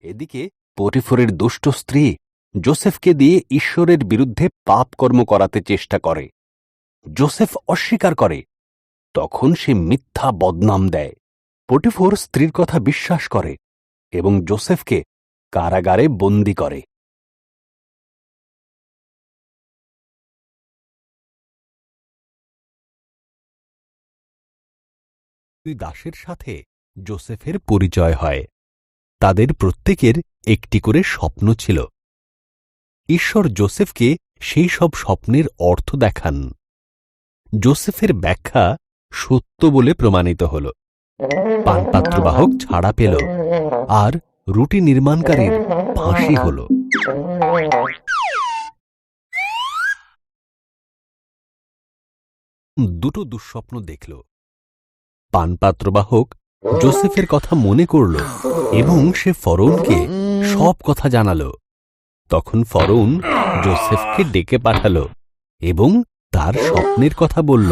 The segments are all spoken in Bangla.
এদিকে পটিফরের দুষ্ট স্ত্রী জোসেফকে দিয়ে ঈশ্বরের বিরুদ্ধে পাপ কর্ম করাতে চেষ্টা করে। জোসেফ অস্বীকার করে। তখন সে মিথ্যা বদনাম দেয়। পটিফোর স্ত্রীর কথা বিশ্বাস করে এবং জোসেফকে কারাগারে বন্দি করে। দুই দাসের সাথে জোসেফের পরিচয় হয়। তাদের প্রত্যেকের একটি করে স্বপ্ন ছিল। ঈশ্বর জোসেফকে সেই সব স্বপ্নের অর্থ দেখান। জোসেফের ব্যাখ্যা সত্য বলে প্রমাণিত হল। পানপাত্রবাহক ছাড়া পেল আর রুটি নির্মাণকারীর ফাঁসি হল। দুটো দুঃস্বপ্ন দেখল। পানপাত্রবাহক জোসেফের কথা মনে করল এবং সে ফরৌনকে সব কথা জানাল। তখন ফরৌন জোসেফকে ডেকে পাঠাল এবং তার স্বপ্নের কথা বলল।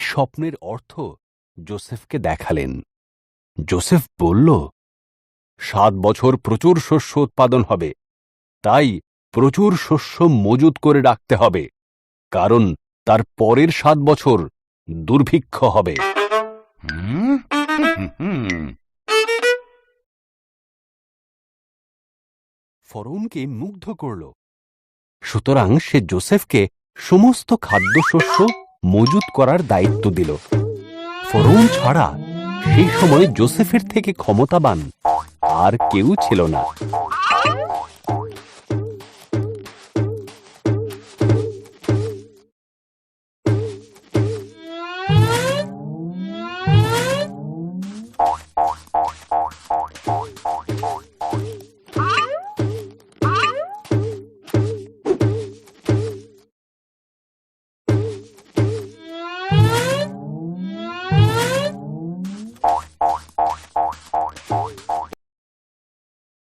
স্বপ্নের অর্থ জোসেফকে দেখালেন। জোসেফ বলল, সাত বছর প্রচুর শস্য উৎপাদন হবে, তাই প্রচুর শস্য মজুত করে রাখতে হবে। কারণ তার পরের সাত বছর দুর্ভিক্ষ হবে। ফরৌনকে মুগ্ধ করল। সুতরাং সে জোসেফকে সমস্ত খাদ্যশস্য মজুত করার দায়িত্ব দিল। ফরৌন ছাড়া সেই সময় জোসেফের থেকে ক্ষমতাবান আর কেউ ছিল না।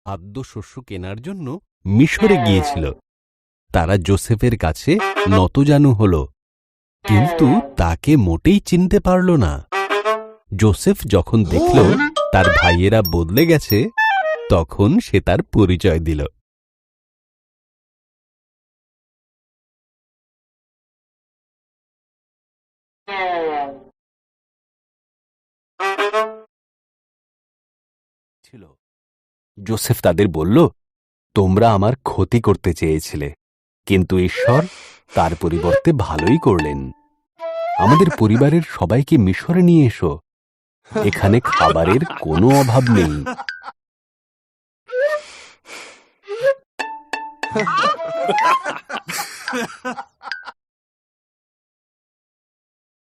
খাদ্যশস্য কেনার জন্য মিশরে গিয়েছিল। তারা জোসেফের কাছে নতজানু হল কিন্তু তাকে মোটেই চিনতে পারল না। জোসেফ যখন দেখল তার ভাইয়েরা বদলে গেছে তখন সে তার পরিচয় দিল। ছিল। জোসেফ তাদের বলল, তোমরা আমার ক্ষতি করতে চেয়েছিলে, কিন্তু ঈশ্বর তার পরিবর্তে ভালোই করলেন। আমাদের পরিবারের সবাইকে মিশরে নিয়ে এসো, এখানে খাবারের কোনো অভাব নেই।